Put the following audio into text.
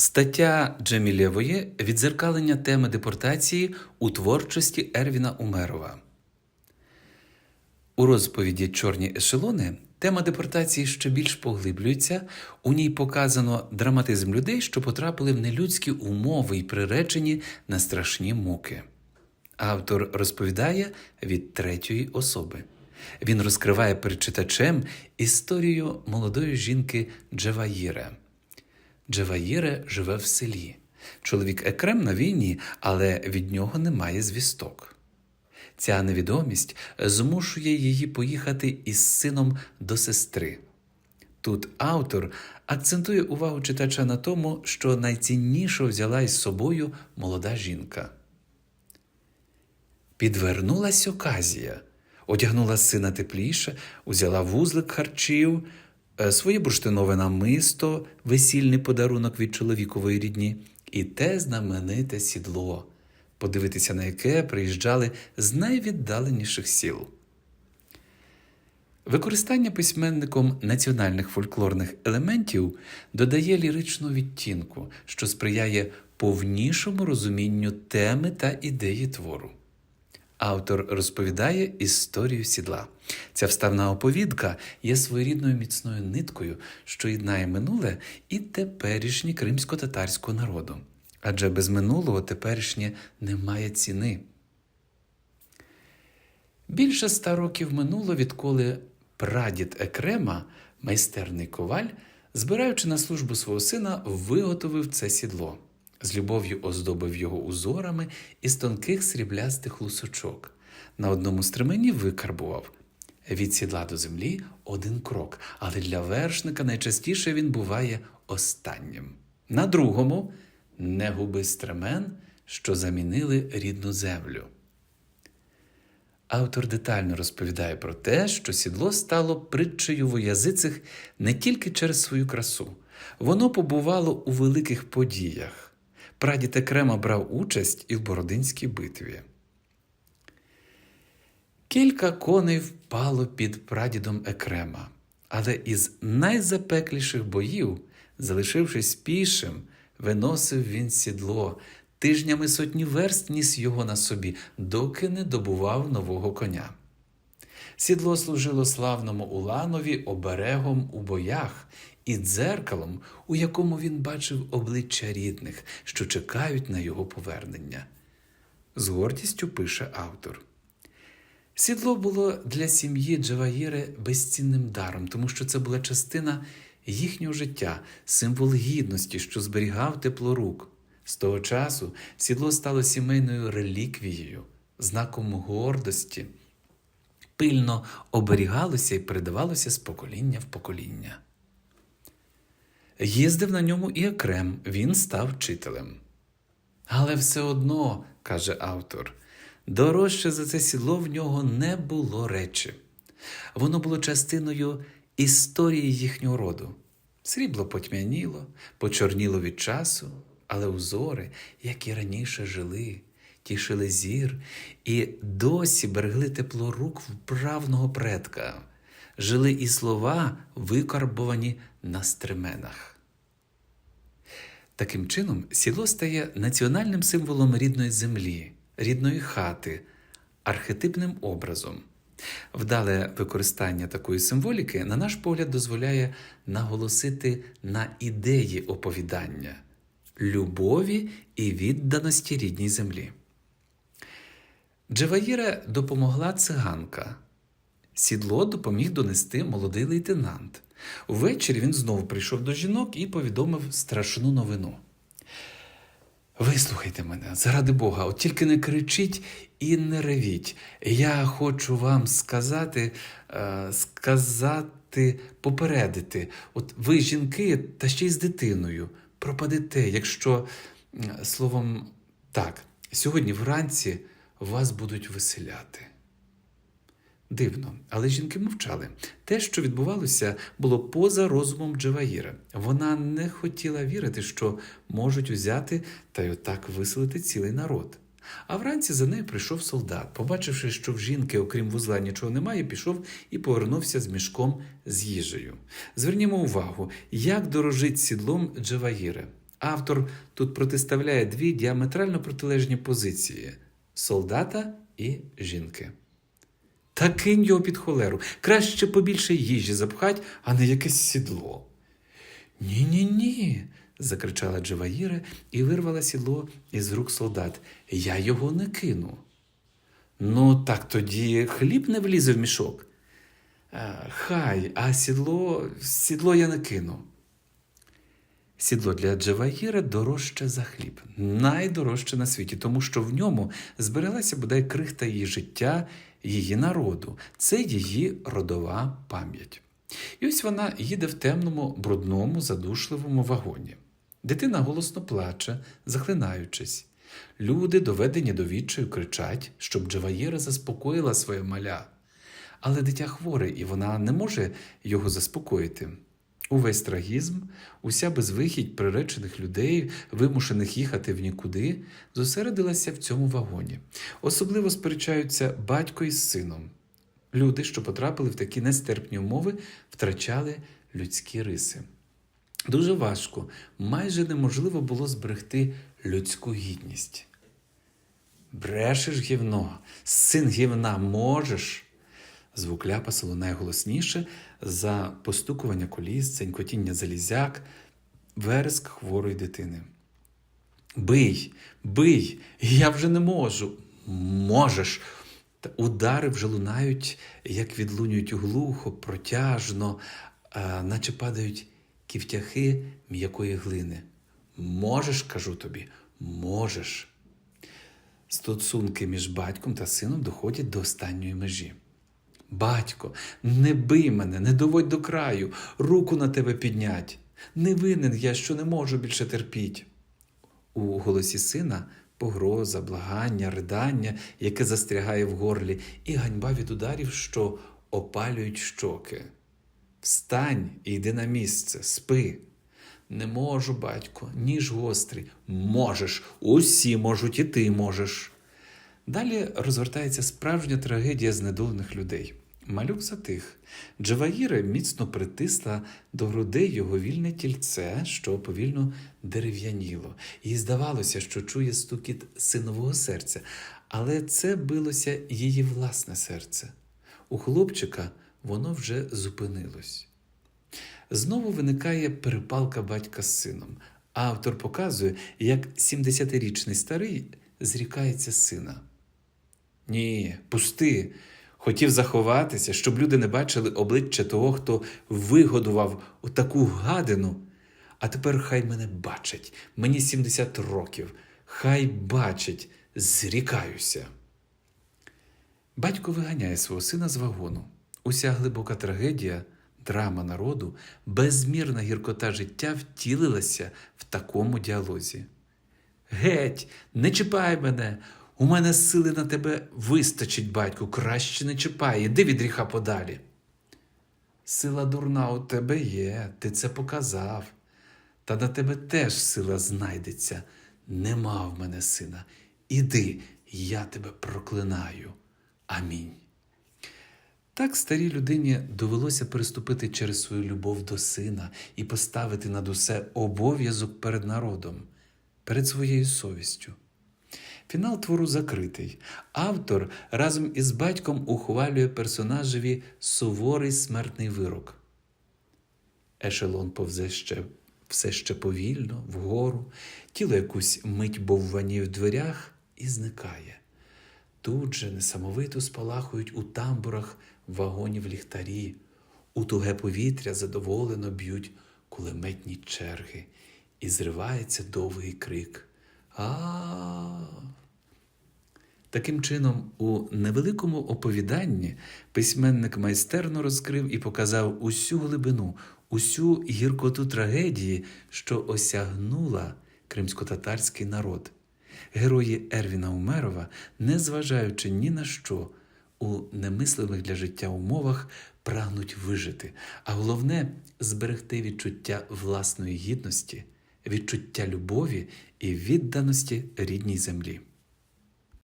Стаття Джемілєвої відзеркалення теми депортації у творчості Ервіна Умерова. У розповіді Чорні ешелони тема депортації ще більш поглиблюється. У ній показано драматизм людей, що потрапили в нелюдські умови і приречені на страшні муки. Автор розповідає від третьої особи. Він розкриває перед читачем історію молодої жінки Джеваїре. Джеваїре живе в селі. Чоловік Екрем на війні, але від нього немає звісток. Ця невідомість змушує її поїхати із сином до сестри. Тут автор акцентує увагу читача на тому, що найцінніше взяла із собою молода жінка. Підвернулась оказія, одягнула сина тепліше, узяла вузлик харчів, своє бурштинове намисто, весільний подарунок від чоловікової рідні, і те знамените сідло, подивитися на яке приїжджали з найвіддаленіших сіл. Використання письменником національних фольклорних елементів додає ліричну відтінку, що сприяє повнішому розумінню теми та ідеї твору. Автор розповідає історію сідла. Ця вставна оповідка є своєрідною міцною ниткою, що єднає минуле і теперішнє кримсько-татарського народу. Адже без минулого теперішнє не має ціни. Більше ста років минуло, відколи прадід Екрема, майстерний коваль, збираючи на службу свого сина, виготовив це сідло. З любов'ю оздобив його узорами із тонких сріблястих лусочок. На одному стремені викарбував від сідла до землі один крок, але для вершника найчастіше він буває останнім. На другому не губи стремен, що замінили рідну землю. Автор детально розповідає про те, що сідло стало притчею воязицих не тільки через свою красу, воно побувало у великих подіях. Прадід Екрема брав участь і в Бородинській битві. Кілька коней впало під прадідом Екрема, але із найзапекліших боїв, залишившись пішим, виносив він сідло, тижнями сотні верст ніс його на собі, доки не добував нового коня. Сідло служило славному Уланові оберегом у боях і дзеркалом, у якому він бачив обличчя рідних, що чекають на його повернення. З гордістю пише автор. Сідло було для сім'ї Джаваїри безцінним даром, тому що це була частина їхнього життя, символ гідності, що зберігав тепло рук. З того часу сідло стало сімейною реліквією, знаком гордості, пильно оберігалося і передавалося з покоління в покоління. Їздив на ньому і Екрем, він став вчителем. Але все одно, каже автор, дорожче за це сідло в нього не було речі. Воно було частиною історії їхнього роду. Срібло потьмяніло, почорніло від часу, але узори, як і раніше жили, тішили зір і досі берегли тепло рук вправного предка, жили і слова, викарбовані на стременах. Таким чином, сіло стає національним символом рідної землі, рідної хати, архетипним образом. Вдале використання такої символіки, на наш погляд, дозволяє наголосити на ідеї оповідання, любові і відданості рідній землі. Джеваїре допомогла циганка. Сідло допоміг донести молодий лейтенант. Увечері він знову прийшов до жінок і повідомив страшну новину. Вислухайте мене, заради Бога, от тільки не кричіть і не ревіть. Я хочу вам сказати, е, сказати, попередити. От ви, жінки, та ще й з дитиною, пропадете, якщо, словом, так, сьогодні вранці вас будуть виселяти. Дивно, але жінки мовчали. Те, що відбувалося, було поза розумом Джаваїра. Вона не хотіла вірити, що можуть узяти та й отак виселити цілий народ. А вранці за нею прийшов солдат. Побачивши, що в жінки, окрім вузла, нічого немає, пішов і повернувся з мішком з їжею. Звернімо увагу, як дорожить сідлом Джаваїри. Автор тут протиставляє дві діаметрально протилежні позиції солдата і жінки. Та кинь його під холеру. Краще побільше їжі запхать, а не якесь сідло. Ні, ні, ні. закричала Джаваїра і вирвала сідло із рук солдат. Я його не кину. Ну, так тоді хліб не влізе в мішок. Хай, а сідло, сідло я не кину. Сідло для Джаваїра дорожче за хліб, найдорожче на світі, тому що в ньому збереглася бодай крихта її життя, її народу. Це її родова пам'ять. І ось вона їде в темному, брудному, задушливому вагоні. Дитина голосно плаче, захлинаючись. Люди, доведені до відчаю, кричать, щоб Джаваїра заспокоїла своє маля. Але дитя хворе, і вона не може його заспокоїти. Увесь трагізм, уся безвихідь приречених людей, вимушених їхати в нікуди, зосередилася в цьому вагоні. Особливо сперечаються батько із сином. Люди, що потрапили в такі нестерпні умови, втрачали людські риси. Дуже важко, майже неможливо було зберегти людську гідність. Брешеш гівно, син гівна можеш. Звук ляпаса лунає голосніше за постукування коліс, ценькотіння залізяк, вереск хворої дитини. Бий, бий, я вже не можу. Можеш. Та удари вже лунають, як відлунюють глухо, протяжно, а, наче падають ківтяхи м'якої глини. Можеш, кажу тобі, можеш. Стосунки між батьком та сином доходять до останньої межі. Батько, не бий мене, не доводь до краю, руку на тебе піднять. Не винен я, що не можу більше терпіть. У голосі сина погроза, благання, ридання, яке застрягає в горлі, і ганьба від ударів, що опалюють щоки. Встань і йди на місце, спи. Не можу, батько, ніж гострий. Можеш, усі можуть, і ти можеш. Далі розвертається справжня трагедія знедолених людей. Малюк затих. Джаваїра міцно притисла до грудей його вільне тільце, що повільно дерев'яніло. Їй здавалося, що чує стукіт синового серця, але це билося її власне серце. У хлопчика воно вже зупинилось. Знову виникає перепалка батька з сином. Автор показує, як 70-річний старий зрікається сина. Ні, пусти. Хотів заховатися, щоб люди не бачили обличчя того, хто вигодував таку гадину. А тепер хай мене бачать. Мені 70 років. Хай бачать, зрікаюся. Батько виганяє свого сина з вагону. Уся глибока трагедія, драма народу, безмірна гіркота життя втілилася в такому діалозі. Геть, не чіпай мене. У мене сили на тебе вистачить, батьку, краще не чіпай, іди від гріха подалі. Сила дурна у тебе є, ти це показав. Та на тебе теж сила знайдеться. Нема в мене сина. Іди, я тебе проклинаю. Амінь. Так старій людині довелося переступити через свою любов до сина і поставити над усе обов'язок перед народом, перед своєю совістю. Фінал твору закритий. Автор разом із батьком ухвалює персонажеві суворий смертний вирок. Ешелон повзе ще все ще повільно, вгору, тіло якусь мить бовваніє в дверях і зникає. Тут же несамовито спалахують у тамбурах вагонів ліхтарі, у туге повітря задоволено б'ють кулеметні черги, і зривається довгий крик. А. Таким чином, у невеликому оповіданні письменник майстерно розкрив і показав усю глибину, усю гіркоту трагедії, що осягнула кримсько-татарський народ. Герої Ервіна Умерова, незважаючи ні на що, у немислимих для життя умовах прагнуть вижити, а головне зберегти відчуття власної гідності, відчуття любові і відданості рідній землі.